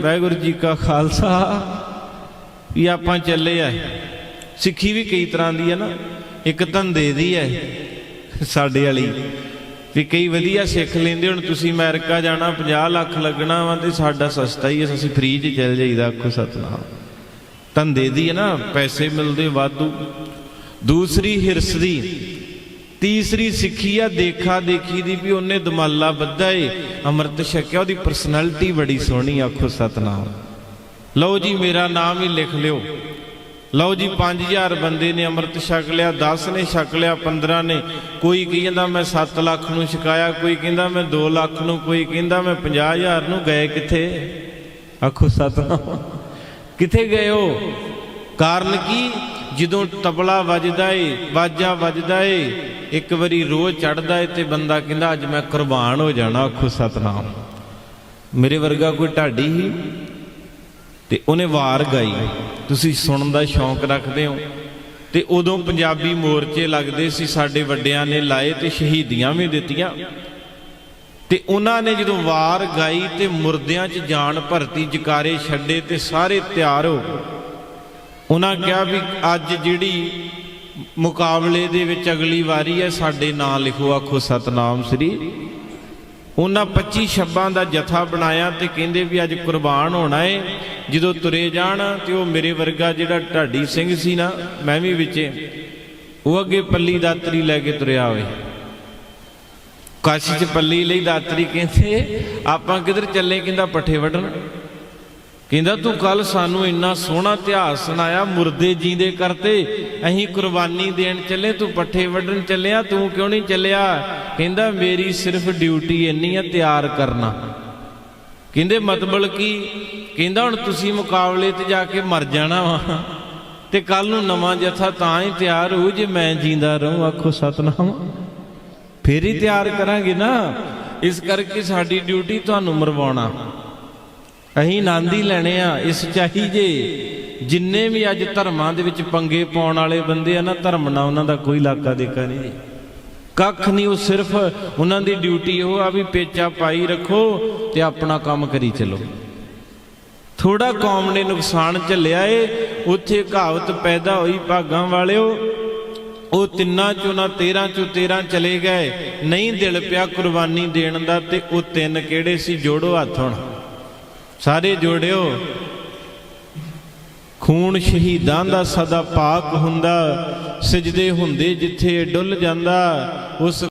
ਵਾਹਿਗੁਰੂ ਜੀ ਕਾ ਖਾਲਸਾ। ਵੀ ਆਪਾਂ ਚੱਲੇ ਆ। ਸਿੱਖੀ ਵੀ ਕਈ ਤਰ੍ਹਾਂ ਦੀ ਹੈ ਨਾ। ਇੱਕ ਧੰਦੇ ਦੀ ਹੈ ਸਾਡੇ ਵਾਲੀ। ਵੀ ਕਈ ਵਧੀਆ ਸਿੱਖ ਲੈਂਦੇ ਹੁਣ। ਤੁਸੀਂ ਅਮਰੀਕਾ ਜਾਣਾ 50 ਲੱਖ ਲੱਗਣਾ ਵਾ ਤੇ ਸਾਡਾ ਸਸਤਾ ਹੀ ਹੈ ਅਸੀਂ ਫ੍ਰੀ 'ਚ ਚੱਲ ਜਾਈਦਾ, ਆਖੋ ਸਤਨਾਮ। ਧੰਦੇ ਦੀ ਹੈ ਨਾ, ਪੈਸੇ ਮਿਲਦੇ ਵਾਧੂ। ਦੂਸਰੀ ਹਿਰਸ ਦੀ। ਤੀਸਰੀ ਸਿੱਖੀ ਆ, ਦੇਖਾ ਦੇਖੀ ਦੀ ਵੀ ਉਹਨੇ ਦਮਾਲਾ ਬੱਧਾ ਏ। ਅੰਮ੍ਰਿਤ ਛਕਿਆ, ਉਹਦੀ ਪਰਸਨੈਲਿਟੀ ਬੜੀ ਸੋਹਣੀ ਆਖੋ ਸਤਨਾਮ। ਲਓ ਜੀ, ਮੇਰਾ ਨਾਮ ਹੀ ਲਿਖ ਲਿਓ। ਲਓ ਜੀ 5000 ਬੰਦੇ ਨੇ ਅੰਮ੍ਰਿਤ ਛਕ ਲਿਆ 10 ਨੇ ਛਕ ਲਿਆ 15 ਨੇ। ਕੋਈ ਕਹਿੰਦਾ ਮੈਂ 7 ਲੱਖ ਨੂੰ ਛਕਾਇਆ, ਕੋਈ ਕਹਿੰਦਾ ਮੈਂ 2 ਲੱਖ ਨੂੰ, ਕੋਈ ਕਹਿੰਦਾ ਮੈਂ 50000 ਨੂੰ। ਗਏ ਕਿੱਥੇ? ਆਖੋ ਸਤਨਾਮ। ਕਿੱਥੇ ਗਏ ਹੋ ਕਾਰਨ ਕੀ? ਜਦੋਂ ਤਬਲਾ ਵੱਜਦਾ ਏ, ਵਾਜਾ ਵੱਜਦਾ ਏ, ਇੱਕ ਵਾਰੀ ਰੋਹ ਚੜਦਾ ਏ ਤੇ ਬੰਦਾ ਕਹਿੰਦਾ, ਅੱਜ ਮੈਂ ਕੁਰਬਾਨ ਹੋ ਜਾਣਾ, ਆਖੋ ਸਤਨਾਮ। ਮੇਰੇ ਵਰਗਾ ਕੋਈ ਢਾਡੀ ਹੀ? ਤੇ ਉਹਨੇ ਵਾਰ ਗਾਈ। ਤੁਸੀਂ ਸੁਣਨ ਦਾ ਸ਼ੌਂਕ ਰੱਖਦੇ ਹੋ। ਤੇ ਉਦੋਂ ਪੰਜਾਬੀ ਮੋਰਚੇ ਲੱਗਦੇ ਸੀ, ਸਾਡੇ ਵੱਡਿਆਂ ਨੇ ਲਾਏ ਤੇ ਸ਼ਹੀਦੀਆਂ ਵੀ ਦਿੱਤੀਆਂ। ਤੇ ਉਹਨਾਂ ਨੇ ਜਦੋਂ ਵਾਰ ਗਾਈ ਤੇ ਮੁਰਦਿਆਂ 'ਚ ਜਾਨ ਭਰਤੀ, ਜਕਾਰੇ ਛੱਡੇ ਤੇ ਸਾਰੇ ਤਿਆਰ ਹੋ ਗਏ। ਉਹਨਾਂ ਕਿਹਾ ਵੀ ਅੱਜ ਜਿਹੜੀ ਮੁਕਾਬਲੇ ਦੇ ਵਿੱਚ ਅਗਲੀ ਵਾਰੀ ਹੈ, ਸਾਡੇ ਨਾਂ ਲਿਖੋ, ਆਖੋ ਸਤਨਾਮ ਸ੍ਰੀ। ਉਹਨਾਂ 25 ਛੱਬਾਂ ਦਾ ਜਥਾ ਬਣਾਇਆ ਤੇ ਕਹਿੰਦੇ ਵੀ ਅੱਜ ਕੁਰਬਾਨ ਹੋਣਾ ਏ। ਜਦੋਂ ਤੁਰੇ ਜਾਣ ਤੇ ਉਹ ਮੇਰੇ ਵਰਗਾ ਜਿਹੜਾ ਢਾਡੀ ਸਿੰਘ ਸੀ ਨਾ, ਮੈਂ ਵੀ ਵਿੱਚੇ, ਉਹ ਅੱਗੇ ਪੱਲੀ ਦਾਤਰੀ ਲੈ ਕੇ ਤੁਰਿਆ ਹੋਵੇ ਕਾਸ਼ੀ ਚ ਪੱਲੀ ਲਈ ਦਾਤਰੀ ਕਹਿੰਦੇ, ਆਪਾਂ ਕਿੱਧਰ ਚੱਲੇ? ਕਹਿੰਦਾ ਪੱਠੇ ਵੱਢਣ। ਕਹਿੰਦਾ, ਤੂੰ ਕੱਲ ਸਾਨੂੰ ਇੰਨਾ ਸੋਹਣਾ ਇਤਿਹਾਸ ਸੁਣਾਇਆ, ਮੁਰਦੇ ਜੀਂਦੇ ਕਰਤੇ, ਅਸੀਂ ਕੁਰਬਾਨੀ ਦੇਣ ਚੱਲੇ, ਤੂੰ ਪੱਠੇ ਵੱਢਣ ਚੱਲਿਆ, ਤੂੰ ਕਿਉਂ ਨਹੀਂ ਚੱਲਿਆ? ਕਹਿੰਦਾ, ਮੇਰੀ ਸਿਰਫ ਡਿਊਟੀ ਇੰਨੀ ਆ ਤਿਆਰ ਕਰਨਾ। ਕਹਿੰਦੇ ਮਤਲਬ ਕੀ? ਕਹਿੰਦਾ, ਹੁਣ ਤੁਸੀਂ ਮੁਕਾਬਲੇ ਤੇ ਜਾ ਕੇ ਮਰ ਜਾਣਾ ਵਾ ਤੇ ਕੱਲ ਨੂੰ ਨਵਾਂ ਜਥਾ ਤਾਂ ਹੀ ਤਿਆਰ ਹੋਊ ਜੇ ਮੈਂ ਜੀਂਦਾ ਰਹੂੰ। ਆਖੋ, ਸਤਨਾਮ, ਫੇਰ ਹੀ ਤਿਆਰ ਕਰਾਂਗੇ ਨਾ। ਇਸ ਕਰਕੇ ਸਾਡੀ ਡਿਊਟੀ ਤੁਹਾਨੂੰ ਮਰਵਾਉਣਾ। ਅਸੀਂ ਆਨੰਦ ਹੀ ਲੈਣੇ ਆ, ਇਸ ਚਾਹੀ ਜੇ ਜਿੰਨੇ ਵੀ ਅੱਜ ਧਰਮਾਂ ਦੇ ਵਿੱਚ ਪੰਗੇ ਪਾਉਣ ਵਾਲੇ ਬੰਦੇ ਆ ਨਾ, ਧਰਮ ਨਾਲ ਉਹਨਾਂ ਦਾ ਕੋਈ ਇਲਾਕਾ ਦੇਕਾ ਨਹੀਂ। ਕੱਖ ਨਹੀਂ, ਉਹ ਸਿਰਫ ਉਹਨਾਂ ਦੀ ਡਿਊਟੀ ਉਹ ਆ ਵੀ ਪੇਚਾ ਪਾਈ ਰੱਖੋ ਤੇ ਆਪਣਾ ਕੰਮ ਕਰੀ ਚੱਲੋ। ਥੋੜਾ ਕੌਮ ਨੇ ਨੁਕਸਾਨ ਝੱਲਿਆ ਏ, ਉੱਥੇ ਕਹਾਵਤ ਪੈਦਾ ਹੋਈ ਭਾਗਾਂ ਵਾਲਿਓ, ਉਹ ਤਿੰਨਾਂ ਚੋਂ ਨਾ 13 ਚੋਂ 13 ਚਲੇ ਗਏ, ਨਹੀਂ ਦਿਲ ਪਿਆ ਕੁਰਬਾਨੀ ਦੇਣ ਦਾ ਤੇ ਉਹ ਤਿੰਨ ਕਿਹੜੇ ਸੀ ਜੋੜੋ ਹੱਥ ਹੁਣ। ਸਾਰੇ ਜੋੜਿਓ ਖੂਨ ਸ਼ਹੀਦਾਂ ਦਾ ਸਦਾ ਪਾਕ ਹੁੰਦਾ ਸਜਦੇ ਹੁੰਦੇ ਜਿੱਥੇ ਡੁੱਲ ਜਾਂਦਾ ਉਸ